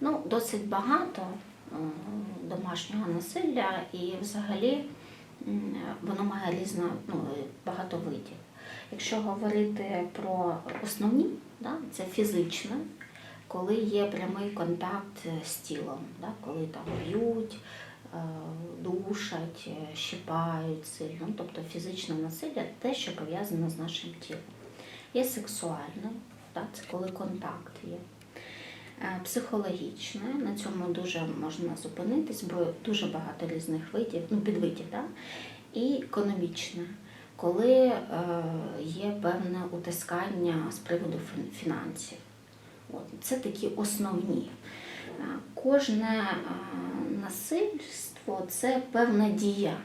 Ну, досить багато е, домашнього насилля і взагалі воно має різно, ну, багато видів. Якщо говорити про основні, да, це фізичне, коли є прямий контакт з тілом, да, коли там б'ють, е, душать, е, щипають сильно, ну, тобто фізичне насилля те, що пов'язане з нашим тілом. Є сексуальне, да, це коли контакт є. Е, Психологічне, на цьому дуже можна зупинитись, бо дуже багато різних видів, ну, підвидів, да? і економічне, коли е, є певне утискання з приводу фінансів. От, це такі основні. Е, Кожне насильство це певна дія.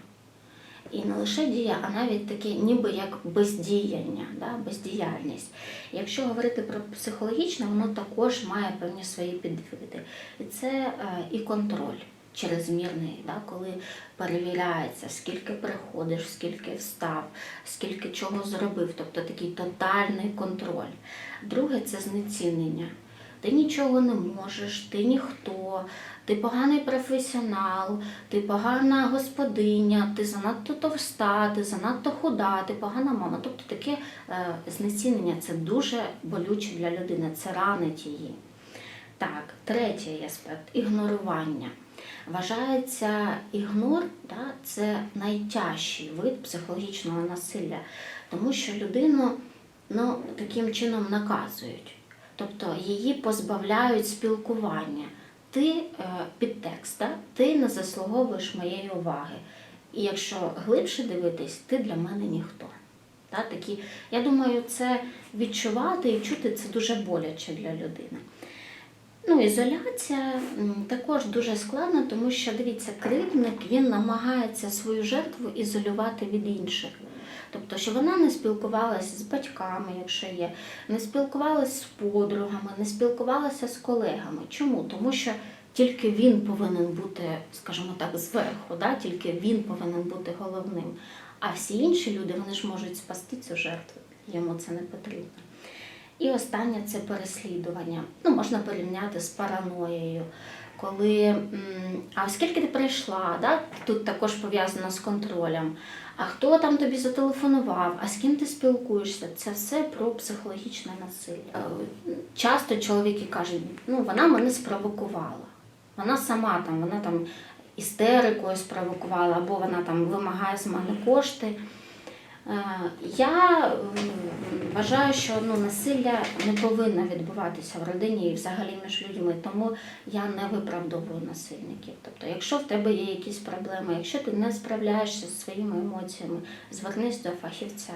І не лише дія, а навіть таке ніби як бездіяння, да, бездіяльність. Якщо говорити про психологічне, воно також має певні свої підвиди. І це е, і контроль чрезмірний, да, коли перевіряється, скільки приходиш, скільки встав, скільки чого зробив, тобто такий тотальний контроль. Друге це знецінення. Ти нічого не можеш, ти ніхто, ти поганий професіонал, ти погана господиня, ти занадто товста, ти занадто худа, ти погана мама. Тобто таке е, знецінення це дуже болюче для людини, це ранить її. Так, третій аспект ігнорування. Вважається ігнор, да, це найтяжчий вид психологічного насилля, тому що людину ну, таким чином наказують. Тобто її позбавляють спілкування. Ти е, підтекст, да? ти не заслуговуєш моєї уваги. І якщо глибше дивитись, ти для мене ніхто. Та, такі, я думаю, це відчувати і чути це дуже боляче для людини. Ну, ізоляція також дуже складна, тому що дивіться, кривдник він намагається свою жертву ізолювати від інших. Тобто, щоб вона не спілкувалася з батьками, якщо є, не спілкувалася з подругами, не спілкувалася з колегами. Чому? Тому що тільки він повинен бути, скажімо так, зверху, да? тільки він повинен бути головним. А всі інші люди вони ж можуть спасти цю жертву, йому це не потрібно. І останнє це переслідування. Ну, можна порівняти з параноєю. Коли, а скільки ти прийшла, да? тут також пов'язано з контролем. А хто там тобі зателефонував, а з ким ти спілкуєшся? Це все про психологічне насилля. Е, Часто чоловіки кажуть, ну вона мене спровокувала. Вона сама там, вона там істерикою спровокувала, або вона там вимагає з мене кошти. Е, Я вважаю, що ну, насилля не повинно відбуватися в родині і взагалі між людьми, тому я не виправдовую насильників. Тобто, якщо в тебе є якісь проблеми, якщо ти не справляєшся зі своїми емоціями, звернись до фахівця.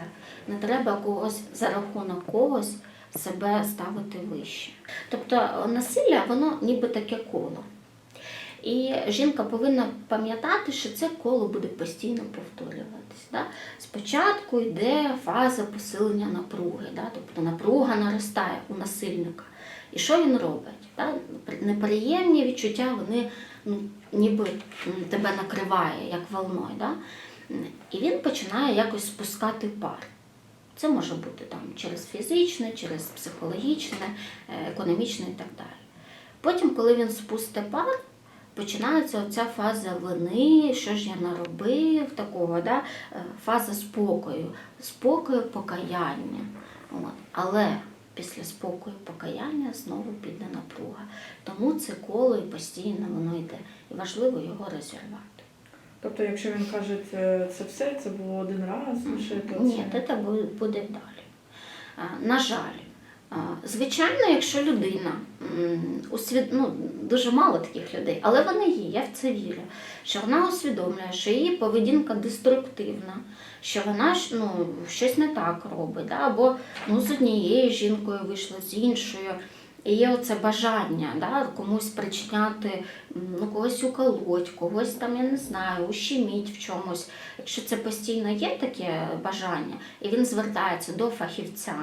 Не треба когось за рахунок когось себе ставити вище. Тобто насилля, воно ніби таке коло. І жінка повинна пам'ятати, що це коло буде постійно повторюватись. Да? Спочатку йде фаза посилення напруги, да? тобто напруга наростає у насильника. І що він робить? Да? Неприємні відчуття, вони ну, ніби тебе накриває як волною. Да? І він починає якось спускати пар. Це може бути там через фізичне, через психологічне, е, економічне і так далі. Потім, коли він спустить пар, починається оця фаза вини, що ж я наробив, такого, да? е, фаза спокою, спокою, покаяння. От. Але після спокою, покаяння знову піде напруга. Тому це коло і постійно воно йде. І важливо його розірвати. Тобто, якщо він каже, це, це все, це було один раз, лише то Ні, це... буде далі. На жаль, звичайно, якщо людина усвід... ну, дуже мало таких людей, але вони є, я в це вірю, що вона усвідомлює, що її поведінка деструктивна, що вона ну, щось не так робить, да? або ну, з однією жінкою вийшла, з іншою. І є оце бажання да, комусь причиняти, ну, когось уколоть, когось там, я не знаю, ущеміть в чомусь. Якщо це постійно є таке бажання, і він звертається до фахівця,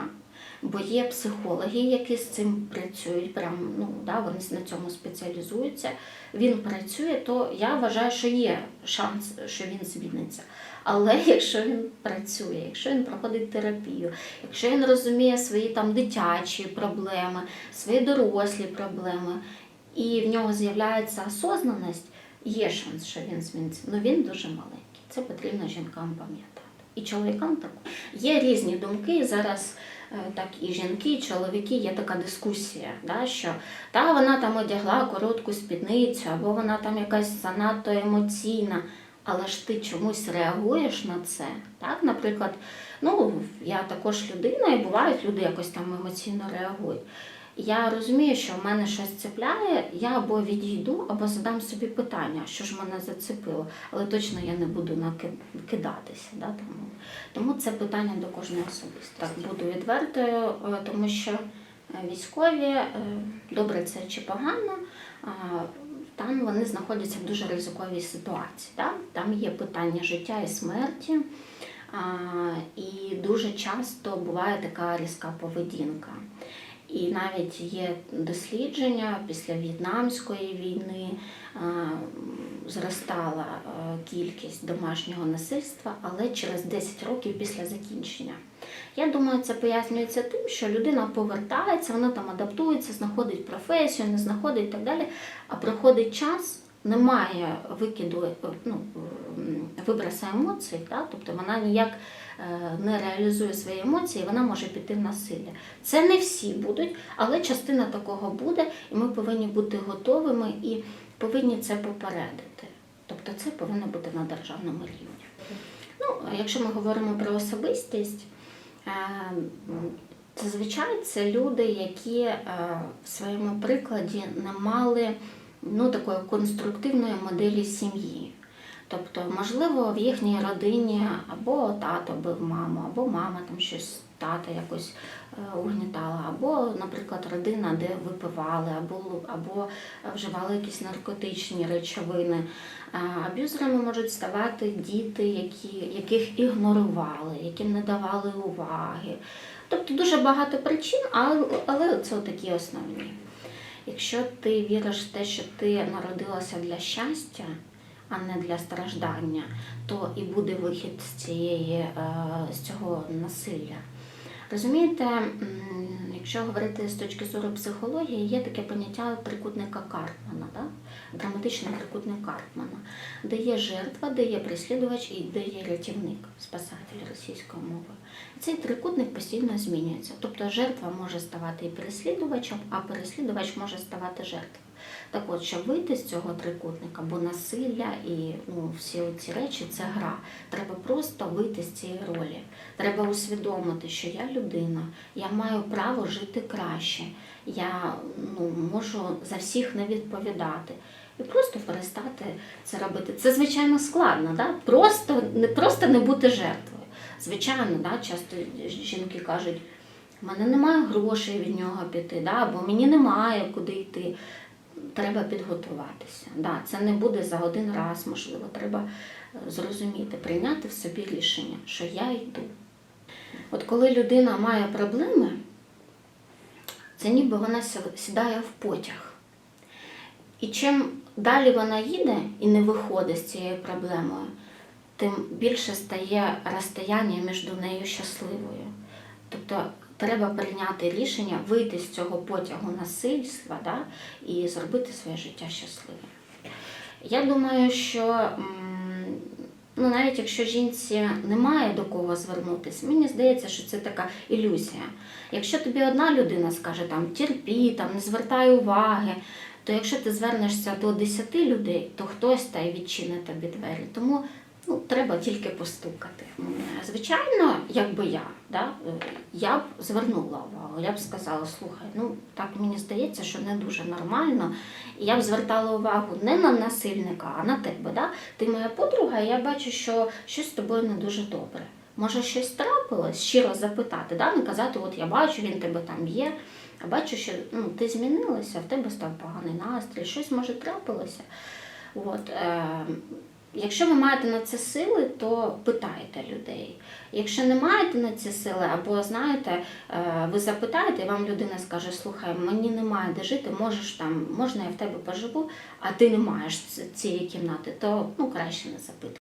бо є психологи, які з цим працюють, прям, ну, да, вони на цьому спеціалізуються, він працює, то я вважаю, що є шанс, що він звільниться. Але якщо він працює, якщо він проходить терапію, якщо він розуміє свої там дитячі проблеми, свої дорослі проблеми, і в нього з'являється осознаність, є шанс, що він зміниться. Ну він дуже маленький. Це потрібно жінкам пам'ятати. І чоловікам також. Є різні думки. Зараз е, так і жінки, і чоловіки є така дискусія, да, що та вона там одягла коротку спідницю, або вона там якась занадто емоційна. Але ж ти чомусь реагуєш на це. Так? Наприклад, ну, я також людина, і бувають люди якось там емоційно реагують. Я розумію, що в мене щось цепляє, я або відійду, або задам собі питання, що ж мене зацепило, але точно я не буду наки- кидатися. Да, тому. тому це питання до кожного особисто. Так, буду відвертою, е, тому що е, військові, е, добре це чи погано, там вони знаходяться в дуже ризиковій ситуації. Да? Там є питання життя і смерті, а, і дуже часто буває така різка поведінка. І навіть є дослідження після В'єтнамської війни зростала е, кількість домашнього насильства, але через 10 років після закінчення. Я думаю, це пояснюється тим, що людина повертається, вона там адаптується, знаходить професію, не знаходить і так далі. А проходить час, немає викиду е, ну, вибраса емоцій, да? тобто вона ніяк е, не реалізує свої емоції, вона може піти в насилля. Це не всі будуть, але частина такого буде, і ми повинні бути готовими і повинні це попередити. Тобто це повинно бути на державному рівні. Ну, якщо ми говоримо про особистість, е, зазвичай це люди, які е, в своєму прикладі не мали ну, такої конструктивної моделі сім'ї. Тобто, можливо, в їхній родині або тато бив маму, або мама там щось тата якось е, угнітала, або, наприклад, родина, де випивали, або, або вживали якісь наркотичні речовини. Аб'юзерами можуть ставати діти, які, яких ігнорували, яким не давали уваги. Тобто дуже багато причин, але, але це такі основні. Якщо ти віриш в те, що ти народилася для щастя, а не для страждання, то і буде вихід з, цієї, е, з цього насилля. Розумієте, якщо говорити з точки зору психології, є таке поняття трикутника Карпмана, да? драматичний трикутник Карпмана, де є жертва, де є прислідувач і де є рятівник, спасатель російською мовою. Цей трикутник постійно змінюється. Тобто жертва може ставати і переслідувачем, а переслідувач може ставати жертвою. Так от, щоб вийти з цього трикутника, бо насилля і ну, всі ці речі це гра. Треба просто вийти з цієї ролі. Треба усвідомити, що я людина, я маю право жити краще, я ну, можу за всіх не відповідати. І просто перестати це робити. Це звичайно складно, да? просто, не, просто не бути жертвою. Звичайно, да? часто жінки кажуть, в мене немає грошей від нього піти, да? або мені немає куди йти. Треба підготуватися. Да, це не буде за один раз, можливо, треба е, зрозуміти, прийняти в собі рішення, що я йду. От коли людина має проблеми, це ніби вона сідає в потяг. І чим далі вона їде і не виходить з цією проблемою, тим більше стає розстояння між нею щасливою. Тобто треба прийняти рішення вийти з цього потягу насильства да, і зробити своє життя щасливим. Я думаю, що ну, навіть якщо жінці немає до кого звернутися, мені здається, що це така ілюзія. Якщо тобі одна людина скаже там терпі, там не звертай уваги, то якщо ти звернешся до 10 людей, то хтось та й відчинить тобі двері. Тому ну, треба тільки постукати. Звичайно, якби я, да, е, я б звернула увагу, я б сказала, слухай, ну так мені здається, що не дуже нормально. І я б звертала увагу не на насильника, а на тебе. Да? Ти моя подруга, і я бачу, що щось з тобою не дуже добре. Може, щось трапилось, щиро запитати, да? не казати, от я бачу, він тебе там є. А бачу, що ну, ти змінилася, в тебе став поганий настрій, щось може трапилося. От, е, якщо ви маєте на це сили, то питайте людей. Якщо не маєте на це сили, або знаєте, е, ви запитаєте, і вам людина скаже, слухай, мені немає де жити, можеш там, можна я в тебе поживу, а ти не маєш цієї кімнати, то ну краще не запитуй.